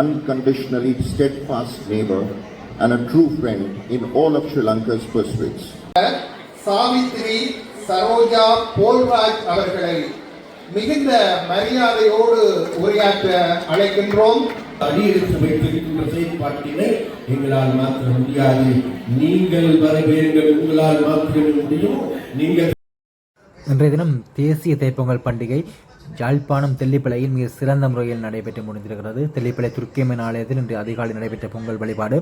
unconditionally steadfast neighbor and a true friend in all of Sri Lanka's pursuits. Savitri Saroja Polraj அவர்களை மிகுந்த மரியாதையோடு உரையாற்ற அழைக்கின்றோம். அடியெடுத்து வைத்திருக்கின்ற செயற்பாட்டினை எங்களால் மாற்ற முடியாது. நீங்கள் வர வேண்டும் உங்களால் மாற்ற முடியும். நீங்கள் இன்றைய தினம் தேசிய தைப்பொங்கல் பண்டிகை யாழ்ப்பாணம் தெல்லிப்பளையில் மிக சிறந்த முறையில் நடைபெற்று முடிந்திருக்கிறது. தெல்லிப்பளை துர்க்கியம்மன் ஆலயத்தில் இன்று அதிகாலை நடைபெற்ற பொங்கல் வழிபாடு.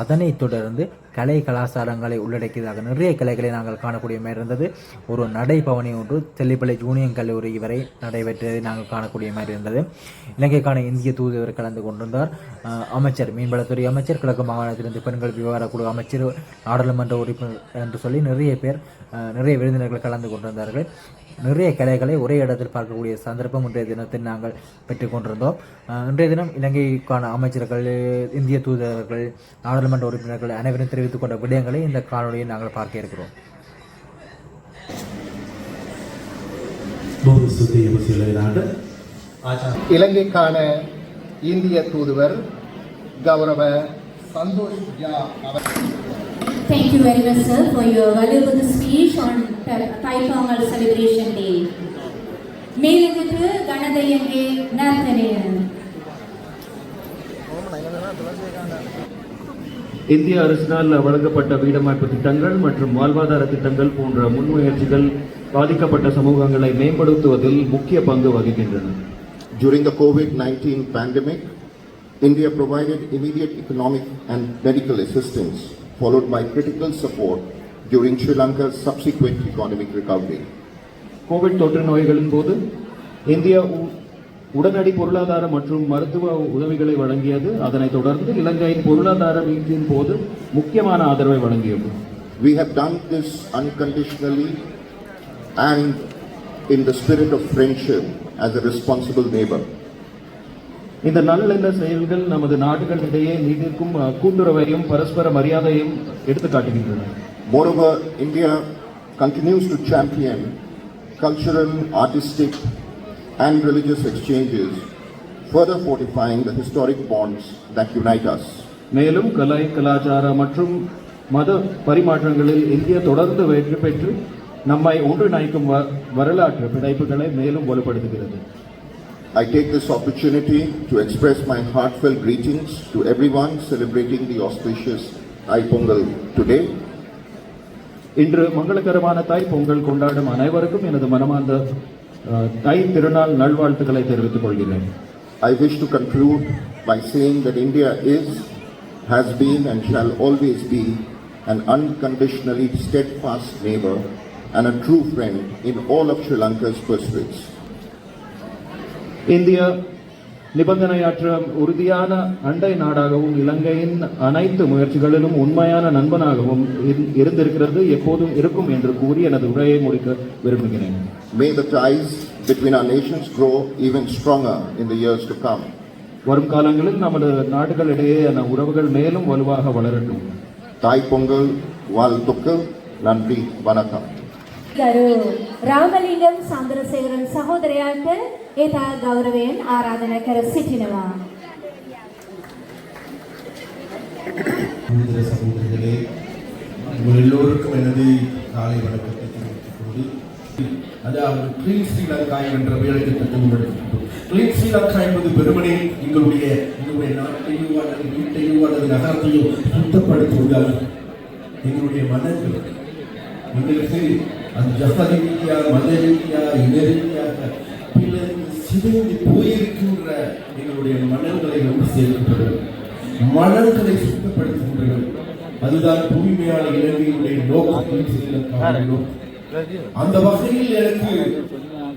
அதனைத் தொடர்ந்து கலை கலாச்சாரங்களை உள்ளடக்கியதாக நிறைய கலைகளை நாங்கள் காணக்கூடிய மாதிரி இருந்தது. ஒரு நடைபவனி ஒன்று தெல்லிப்பளை ஜூனியர் கல்லூரி வரை நடைபெற்றதை நாங்கள் காணக்கூடிய மாதிரி இருந்தது. இலங்கைக்கான இந்திய தூதுவர் கலந்து கொண்டிருந்தார். அமைச்சர் மீன்வளத்துறை அமைச்சர் கிழக்கு மாகாணத்திலிருந்து பெண்கள் விவகாரக்குழு அமைச்சர் நாடாளுமன்ற உறுப்பினர் என்று சொல்லி நிறைய பேர் நிறைய விருந்தினர்கள் கலந்து கொண்டிருந்தார்கள். நிறைய கலைகளை ஒரே இடத்தில் பார்க்கக்கூடிய சந்தர்ப்பம் இன்றைய தினத்தில் நாங்கள் பெற்றுக்கொண்டிருந்தோம் இன்றைய தினம் இலங்கைக்கான அமைச்சர்கள் இந்திய தூதர்கள் நாடாளுமன்ற உறுப்பினர்கள் அனைவரும் தெரிவித்துக் கொண்ட விடயங்களை இந்த காணொலியை நாங்கள் பார்க்க இருக்கிறோம் இலங்கைக்கான இந்திய தூதுவர் கௌரவ Thank you very much, sir, for your valuable speech on Thai Celebration Day. கணதையங்கே நர்த்தனையன் இந்திய அரசினால் வழங்கப்பட்ட வீடமைப்பு திட்டங்கள் மற்றும் வாழ்வாதார திட்டங்கள் போன்ற முன்முயற்சிகள் பாதிக்கப்பட்ட சமூகங்களை மேம்படுத்துவதில் முக்கிய பங்கு வகிக்கின்றன During the COVID 19 pandemic, India provided immediate economic and medical assistance, followed by critical support during Sri Lanka's subsequent economic recovery. Covid தொற்று நோய்களின் போது இந்தியா உடனடி பொருளாதார மற்றும் மருத்துவ உதவிகளை வழங்கியது. அதனைத் தொடர்ந்து இலங்கையின் பொருளாதார வீழ்ச்சியின் போது முக்கியமான ஆதரவை வழங்கியது. We have done this unconditionally and in the spirit of friendship as a responsible neighbor. இந்த நல்லெண்ண செயல்கள் நமது நாடுகளிடையே நீடிக்கும் கூட்டுறவையும் பரஸ்பர மரியாதையும் எடுத்துக்காட்டுகின்றன. Moreover, India continues to champion cultural, artistic, and religious exchanges, further fortifying the historic bonds that unite us. மேலும் கலை கலாச்சார மற்றும் மத பரிமாற்றங்களில் இந்தியா தொடர்ந்து வெற்றி பெற்று நம்மை ஒன்றிணைக்கும் வ- வரலாற்று பிணைப்புகளை மேலும் வலுப்படுத்துகிறது I take this opportunity to express my heartfelt greetings to everyone celebrating the auspicious Thai Pongal today. இன்று மங்களகரமான தாய் பொங்கல் கொண்டாடும் அனைவருக்கும் எனது மனமார்ந்த அஹ், தை திருநாள் நல்வாழ்த்துக்களை தெரிவித்துக் கொள்கிறேன் I wish to conclude by saying that India is, has been, and shall always be an unconditionally steadfast neighbor and a true friend in all of Sri Lanka's pursuits. India நிபந்தனையாற்ற உறுதியான அண்டை நாடாகவும் இலங்கையின் அனைத்து முயற்சிகளிலும் உண்மையான நண்பனாகவும் இருந்திருக்கிறது எப்போதும் இருக்கும் என்று கூறி எனது உரையை முடிக்க விரும்புகிறேன். May the ties between our nations grow even stronger in the years to come. வரும் காலங்களில் நமது நாடுகளிடையேயான உறவுகள் மேலும் வலுவாக வளரட்டும். தாய் பொங்கல் வாழ்த்துக்கு நன்றி வணக்கம். ರಾಮಲಿಂಗಂ ಚಂದ್ರಶೇಖರನ್ ಸಹೋದರಿಯಾಗ සහෝදරයාට ඒතා ගෞරවයෙන් ආරාධනා කර සිටිනවා. சகோதர சகோதரிகளே உங்கள் எல்லோருக்கும் எனது காலை வணக்கத்தை தெரிவித்துக் கொண்டு அதாவது கிளீன் ஸ்ரீலங்கா என்ற வேலை திட்டத்தை முன்னெடுக்கின்றோம் கிளீன் ஸ்ரீலங்கா என்பது வெறுமனே எங்களுடைய எங்களுடைய நாட்டையோ அல்லது வீட்டையோ அல்லது நகரத்தையோ சுத்தப்படுத்துவது அல்ல எங்களுடைய மனங்கள் எங்களுக்கு அந்த ஜச ரீதியாக மத ரீதியாக இன ரீதியாக பிற சிதைந்து போயிருக்கின்ற எங்களுடைய மனங்களை வந்து சேர்க்கின்றது மனங்களை சுத்தப்படுத்துகின்றது அதுதான் தூய்மையான இலங்கையுடைய நோக்கம் கிளீன் அந்த வகையில் எனக்கு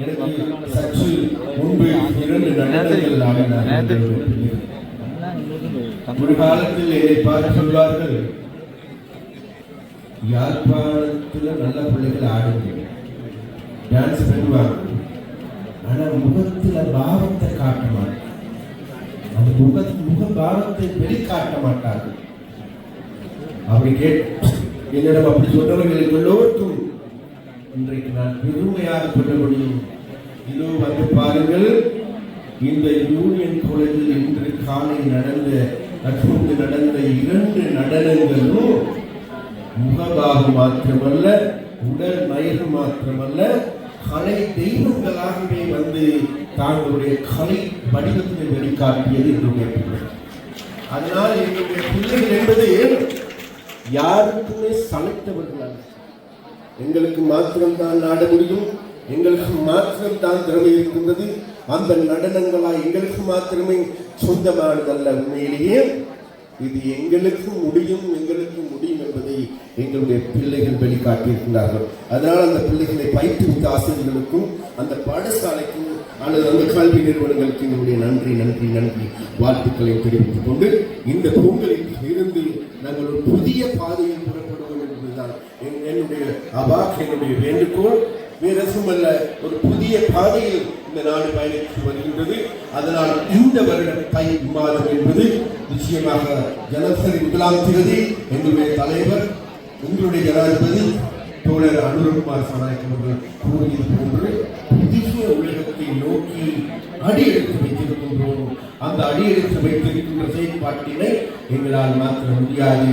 எனக்கு சற்று முன்பு இரண்டு நடனங்கள் ஆடினார் ஒரு காலத்தில் என்னை பார்த்து சொல்வார்கள் யாழ்ப்பாணத்தில் நல்ல பிள்ளைகள் ஆடுங்க டான்ஸ் பண்ணுவாங்க. ஆனால் முகத்தில் பாவத்தை காட்ட மாட்டார். அந்த முக முக பாவத்தை வெளிக்காட்ட மாட்டார்கள். அப்படி கேட் என்னிடம் அப்படி சொன்னவர்கள் எல்லோருக்கும் இன்றைக்கு நான் பெருமையாக சொல்ல முடியும். இதோ வந்து பாருங்கள் இந்த யூனியன் காலேஜில் இன்று காலை நடந்த தற்போது நடந்த இரண்டு நடனங்களும் முகபாகம் மாத்திரமல்ல உடல் மயிறு மாத்திரமல்ல கலை தெய்வங்களாகவே வந்து தாங்களுடைய கலை வடிவத்தை வெளிக்காட்டியது என்னுடைய பிள்ளை. அதனால் என்னுடைய பிள்ளைகள் என்பது யாருக்குமே சளைத்தவர்கள் அல்ல எங்களுக்கு மாத்திரம்தான் நாட முடியும். எங்களுக்கு மாத்திரம்தான் திறமை இருக்கின்றது. அந்த நடனங்களா எங்களுக்கு மாத்திரமே சொந்தமானதல்ல. உண்மையிலேயே இது எங்களுக்கு முடியும் எங்களுக்கு முடியும். என்பதை எங்களுடைய பிள்ளைகள் வெளிக்காட்டியிருக்கிறார்கள். அதனால் அந்த பிள்ளைகளை பயிற்றுவித்த ஆசிரியர்களுக்கும் அந்த பாடசாலைக்கும் அல்லது அந்த கல்வி நிறுவனங்களுக்கு என்னுடைய நன்றி நன்றி நன்றி வாழ்த்துக்களை தெரிவித்துக் கொண்டு இந்த பொங்கலில் இருந்து நாங்கள் ஒரு புதிய பாதையில் புறப்படுவோம் என்பதுதான் என்னுடைய அபாக் என்னுடைய வேண்டுகோள். வேறு ஒரு புதிய பாதையில் இந்த நாடு பயணித்து வருகின்றது. அதனால் இந்த வருடம் தை மாதம் என்பது நிச்சயமாக ஜனவரி முதலாம் தேதி எங்களுடைய தலைவர் எங்களுடைய ஜனாதிபதி தோழர் அனுரகுமார் சனாயக் அவர்கள் கூறியது போன்று புதிய உலகத்தை நோக்கி அடி எடுத்து வைத்திருக்கின்றோம். அந்த அடியெடுத்து வைத்திருக்கின்ற செயல்பாட்டினை எங்களால் மாற்ற முடியாது.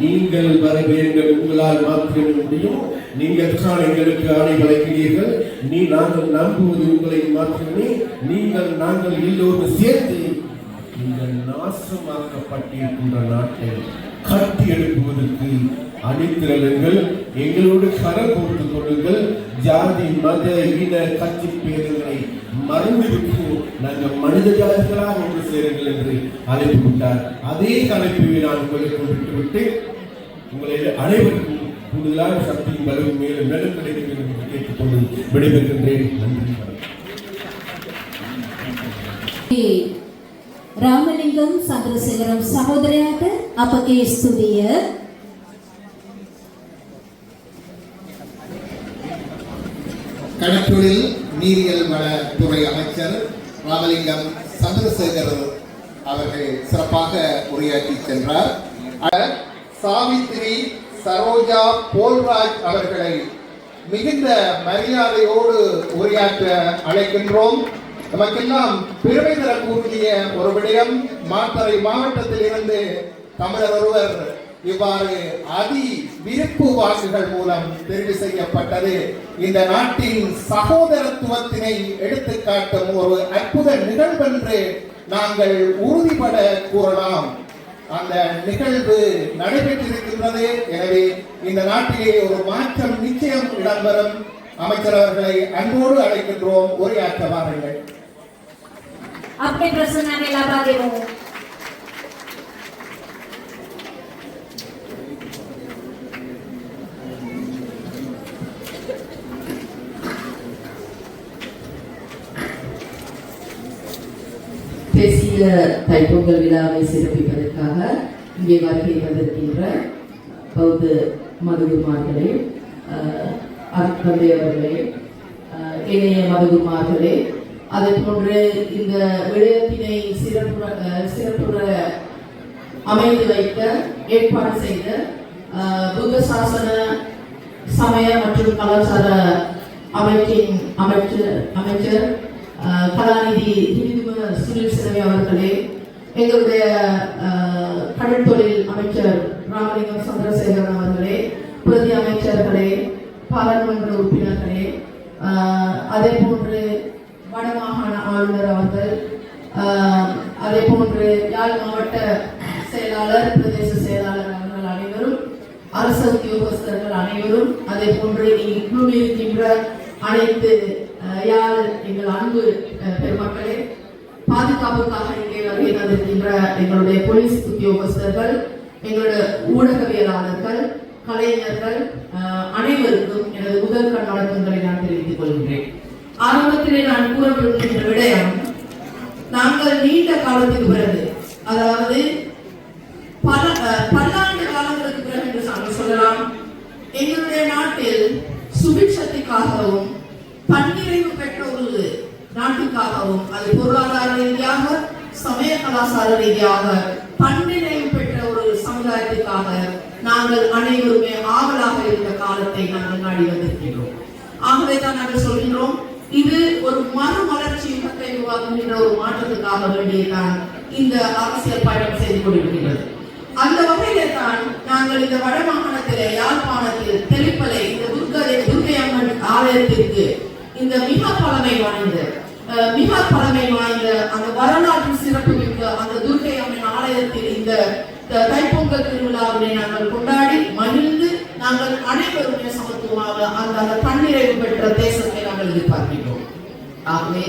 நீங்கள் வர வேண்டும் உங்களால் மாற்ற முடியும். நீங்கள் தான் எங்களுக்கு ஆணை வழங்கினீர்கள். நீ நாங்கள் நம்புவது உங்களை மாற்றமே நீங்கள் நாங்கள் எல்லோரும் சேர்த்து இந்த நாசமாக்கப்பட்டிருக்கின்ற நாட்டை கட்டி எழுப்புவதற்கு அணிதிரளுங்கள். எங்களோடு கரம் கொடுத்து கொள்ளுங்கள். ஜாதி மத இன கட்சி பேருங்களை மறந்துவிட்டு நாங்கள் மனித ஜாதிகளாக ஒன்று சேருங்கள் என்று அழைப்பு விட்டார் அதே தலைப்பை நான் உங்களுக்கு விட்டுவிட்டு உங்களை அனைவருக்கும் கூடுதலான சக்தியும் வலுவும் மேலும் மேலும் கிடைக்க வேண்டும் என்று கேட்டுக்கொண்டு விடைபெறுகின்றேன். நன்றி. ರಾಮಲಿಂಗಂ ಚಂದ್ರಶೇಖರಂ ಸಹೋದರಿಯಾದ ಅಪಕೆ ಸ್ತುತಿಯ கடற்றூரில் கடற்றொழில் நீரியல் துறை அமைச்சர் ராமலிங்கம் சந்திரசேகர் அவர்கள் சிறப்பாக உரையாற்றி சென்றார். அ- சாவித்திரி சரோஜா போல்ராஜ் அவர்களை மிகுந்த மரியாதையோடு உரையாற்ற அழைக்கின்றோம். நமக்கெல்லாம் பெருமை தரக்கூடிய ஒரு விடயம் மாத்தறை மாவட்டத்தில் இருந்து தமிழர் ஒருவர் இவ்வாறு அதி விருப்பு வாக்குகள் மூலம் தெரிவு செய்யப்பட்டது. இந்த நாட்டின் சகோதரத்துவத்தினை எடுத்துக்காட்டும் ஒரு அற்புத நிகழ்வென்று நாங்கள் உறுதிபட கூறலாம். அந்த நிகழ்வு நடைபெற்றிருக்கின்றது. எனவே இந்த நாட்டிலே ஒரு மாற்றம் நிச்சயம் இடம்பெறும். அமைச்சர் அவர்களை அன்போடு அழைக்கின்றோம். உரையாற்ற வாருங்கள். தேசிய தைப்பொங்கல் விழாவை சிறப்பிப்பதற்காக இங்கே வருகை வந்திருக்கின்ற பௌத்த மதுகுமார்களே அருட்தந்தை அவர்களே இணைய மதுகுமார்களே அதே போன்று இந்த விடயத்தினை சிறப்புற சிறப்புற அமைந்து வைக்க ஏற்பாடு செய்த புத்த சாசன சமய மற்றும் கலாச்சார அமைச்சின் அமைச்சர் அமைச்சர் கலாநிதி திரிதும சுனில் சிறவி அவர்களே எங்களுடைய கடல் கடற்தொழில் அமைச்சர் ராமலிங்கம் சந்திரசேகரன் அவர்களே பிரதி அமைச்சர்களே பாராளுமன்ற உறுப்பினர்களே அதே போன்று வடமாகாண ஆளுநர் அவர்கள் அதே போன்று யாழ் மாவட்ட செயலாளர் பிரதேச செயலாளர் அவர்கள் அனைவரும் அரசு உத்தியோகஸ்தர்கள் அனைவரும் அதே போன்று இங்கு இருக்கின்ற அனைத்து யார் எங்கள் அன்பு பெருமக்களே பாதுகாப்புக்காக இங்கே வருகை தந்திருக்கின்ற எங்களுடைய போலீஸ் உத்தியோகஸ்தர்கள் எங்களுடைய ஊடகவியலாளர்கள் கலைஞர்கள் அனைவருக்கும் எனது முதல் கண் நான் தெரிவித்துக் கொள்கிறேன் ஆரம்பத்திலே நான் கூற விரும்புகின்ற விடயம் நாங்கள் நீண்ட காலத்துக்கு பிறகு அதாவது பல பல்லாண்டு காலங்களுக்கு பிறகு என்று சொல்லலாம் எங்களுடைய நாட்டில் சுபிட்சத்திற்காகவும் பன்னிறைவு பெற்ற ஒரு நாட்டுக்காகவும் அது பொருளாதார ரீதியாக சமய கலாச்சார ரீதியாக பன்னிறைவு பெற்ற ஒரு சமுதாயத்துக்காக நாங்கள் அனைவருமே ஆவலாக இருந்த காலத்தை நாங்கள் நாடி வந்திருக்கின்றோம் ஆகவே தான் நாங்கள் சொல்கின்றோம் இது ஒரு மறுமலர்ச்சி யுகத்தை உருவாக்குகின்ற ஒரு மாற்றத்துக்காக வேண்டியதான் இந்த அரசியல் பயணம் செய்து கொண்டிருக்கின்றது அந்த வகையிலே தான் நாங்கள் இந்த வடமாகாணத்திலே யாழ்ப்பாணத்தில் தெளிப்பலை இந்த துர்கை துர்கை அம்மன் ஆலயத்திற்கு இந்த மிக பழமை வாய்ந்த மிக பழமை வாய்ந்த அந்த வரலாற்று சிறப்புமிக்க அந்த துர்கை அம்மன் ஆலயத்தில் இந்த தைப்பொங்கல் திருவிழாவினை நாங்கள் கொண்டாடி மகிழ்ந்து நாங்கள் அனைவருமே சமத்துவமாக அந்த அந்த தன்னிறைவு பெற்ற தேசத்தை நாங்கள் எதிர்பார்க்கின்றோம். ஆகவே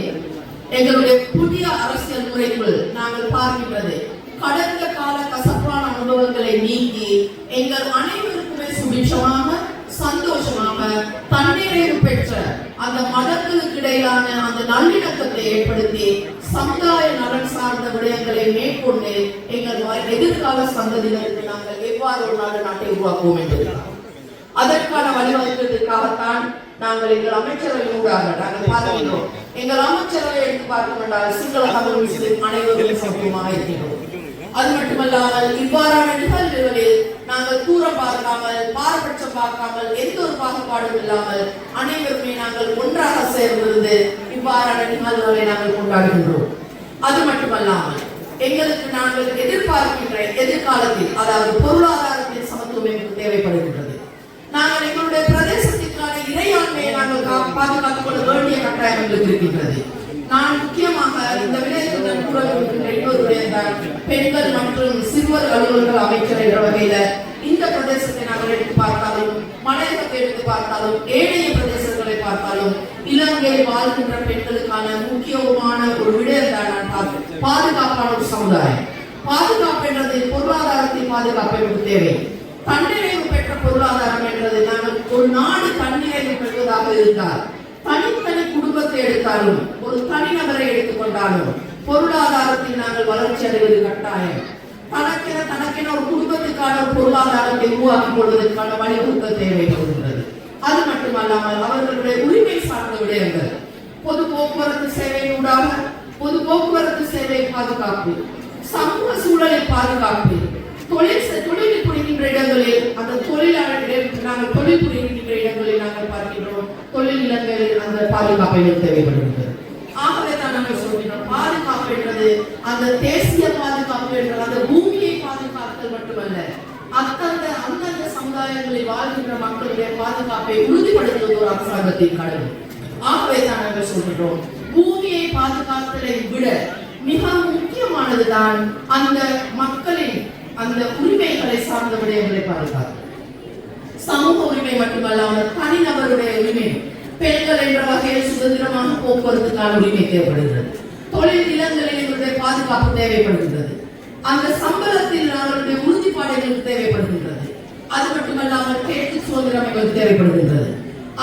எங்களுடைய புதிய அரசியல் முறைக்குள் நாங்கள் பார்க்கின்றது கடந்த கால கசப்பான அனுபவங்களை நீக்கி எங்கள் அனைவருக்குமே சுபிட்சமாக சந்தோஷமாக தன்னிறைவு பெற்ற அந்த மதங்களுக்கு இடையிலான அந்த நல்லிணக்கத்தை ஏற்படுத்தி சமுதாய நலன் சார்ந்த விடயங்களை மேற்கொண்டு எங்கள் எதிர்கால சந்ததிகளுக்கு நாங்கள் எவ்வாறு ஒரு நாடு நாட்டை உருவாக்குவோம் என்று அதற்கான வழிவகுக்கிறதுக்காகத்தான் நாங்கள் எங்கள் அமைச்சரவை ஊடாக நாங்கள் பார்க்கிறோம் எங்கள் அமைச்சரவை எடுத்து பார்க்கும் என்றால் சிங்கள தமிழ் முஸ்லிம் அனைவரும் சமூகமாக இருக்கின்றோம். அது மட்டுமல்லாமல் இவ்வாறான நிகழ்வுகளில் நாங்கள் தூரம் பார்க்காமல் பாரபட்சம் பார்க்காமல் எந்த ஒரு பாகுபாடும் இல்லாமல் அனைவருமே நாங்கள் ஒன்றாக சேர்ந்திருந்து இவ்வாறான நிகழ்வுகளை நாங்கள் கொண்டாடுகின்றோம். அது மட்டுமல்லாமல் எங்களுக்கு நாங்கள் எதிர்பார்க்கின்ற எதிர்காலத்தில் அதாவது பொருளாதாரத்தின் சமத்துவம் எங்களுக்கு தேவைப்படுகின்றது. நாங்கள் எங்களுடைய பிரதேசத்திற்கான இறையாண்மையை நாங்கள் கா- பாதுகாத்துக் கொள்ள வேண்டிய கட்டாயம் எங்களுக்கு இருக்கின்றது நான் முக்கியமாக இந்த விடயத்தில் நான் கூற விரும்புகின்ற இன்னொரு விடயம் தான் பெண்கள் மற்றும் சிறுவர் அலுவலர்கள் அமைச்சர் என்ற வகையில இந்த பிரதேசத்தை நாங்கள் எடுத்து பார்த்தாலும் மலையகத்தை எடுத்து பார்த்தாலும் ஏழைய பிரதேசங்களை பார்த்தாலும் இலங்கையில் வாழ்கின்ற பெண்களுக்கான முக்கியமான ஒரு விடயம் தான் பாதுகாப்பான ஒரு சமுதாயம். பாதுகாப்பு என்றது பொருளாதாரத்தில் பாதுகாப்பை எனக்கு தேவை. தன்னிறைவு பெற்ற பொருளாதாரம் என்றது நாங்கள் ஒரு நாடு தன்னிறைவு பெறுவதாக இருந்தால் தனித்தனி குடும்பத்தை எடுத்தாலும் ஒரு தனிநபரை எடுத்துக்கொண்டாலும் பொருளாதாரத்தில் நாங்கள் வளர்ச்சி அடைவது கட்டாயம். தனக்கென தனக்கென ஒரு குடும்பத்துக்கான ஒரு பொருளாதாரத்தை உருவாக்கிக் கொள்வதற்கான வழிவகுக்க தேவைப்படுகின்றது. அது மட்டுமல்லாமல் அவர்களுடைய உரிமை சார்ந்த விடயங்கள். பொது போக்குவரத்து சேவையூடாக பொது போக்குவரத்து சேவை பாதுகாப்பு சமூக சூழலை பாதுகாப்பு தொழில் தொழில் புரிகின்ற இடங்களில் அந்த தொழிலாளர்கள் நாங்கள் தொழில் புரிகின்ற இடங்களில் நாங்கள் பார்க்கின்றோம். தொழில் இடங்களில் அந்த பாதுகாப்பை தேவைப்படுகிறது ஆகவே தான் நாங்கள் என்பது அந்த தேசிய பாதுகாப்பு என்றது அந்த பூமியை பாதுகாத்தல் மட்டுமல்ல அந்தந்த அந்தந்த சமுதாயங்களில் வாழ்கின்ற மக்களுடைய பாதுகாப்பை உறுதிப்படுத்துவது ஒரு அரசாங்கத்தின் கடமை. ஆகவே தான் நாங்கள் சொல்கிறோம் பூமியை பாதுகாத்தலை விட மிக முக்கியமானதுதான் அந்த மக்களின் அந்த உரிமைகளை சார்ந்த விடயங்களை பாதுகாத்தல். சமூக உரிமை மட்டுமல்லாமல் தனிநபருடைய உரிமை பெண்கள் என்ற வகையில் சுதந்திரமாக போக்குவரத்துக்கான உரிமை தேவைப்படுகிறது. தொழில் நிலங்களில் பாதுகாப்பு தேவைப்படுகின்றது. அந்த சம்பளத்தில் அவர்களுடைய உறுதிப்பாடு எங்களுக்கு தேவைப்படுகின்றது. அது மட்டுமல்லாமல் கேட்டு சுதந்திரம் எங்களுக்கு தேவைப்படுகின்றது.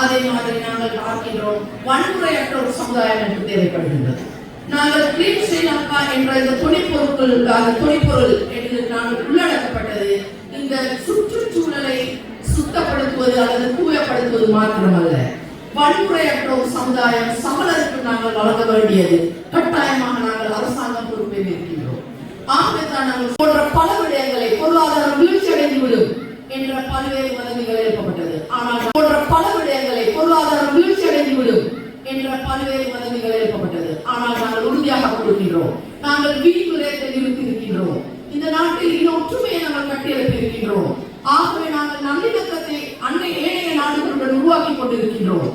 அதே மாதிரி நாங்கள் பார்க்கின்றோம் வன்முறையற்ற ஒரு சமுதாயம் எனக்கு தேவைப்படுகின்றது. நாங்கள் கிளீன் ஸ்ரீலங்கா என்ற இந்த துணைப்பொருட்கள் அந்த துணைப்பொருள் என்று நாங்கள் உள்ளடக்கப்பட்டது. இந்த சுற்றுச்சூழலை சுத்தப்படுத்துவது அல்லது தூயப்படுத்துவது மாத்திரமல்ல. வன்முறையற்ற ஒரு சமுதாயம் சமலருக்கு நாங்கள் வழங்க வேண்டியது. கட்டாயமாக நாங்கள் ஆகவே நாங்கள் போன்ற பல விடயங்களை பொருளாதாரம் வீழ்ச்சி அடைந்துவிடும் என்ற பல்வேறு வதந்திகள் எழுப்பப்பட்டது. ஆனால் போன்ற பல விடயங்களை பொருளாதாரம் வீழ்ச்சி அடைந்துவிடும் என்ற பல்வேறு வதந்திகள் எழுப்பப்பட்டது. ஆனால் நாங்கள் உறுதியாக கொடுக்கின்றோம் நாங்கள் விதிமுறையத்தை நிறுத்தி இருக்கின்றோம் இந்த நாட்டில் இன ஒற்றுமையை நாங்கள் கட்டியெழுப்பியிருக்கின்றோம். ஆகவே நாங்கள் நல்லிணக்கத்தை அன்னை ஏனைய நாடுகளுடன் உருவாக்கி கொண்டிருக்கின்றோம்.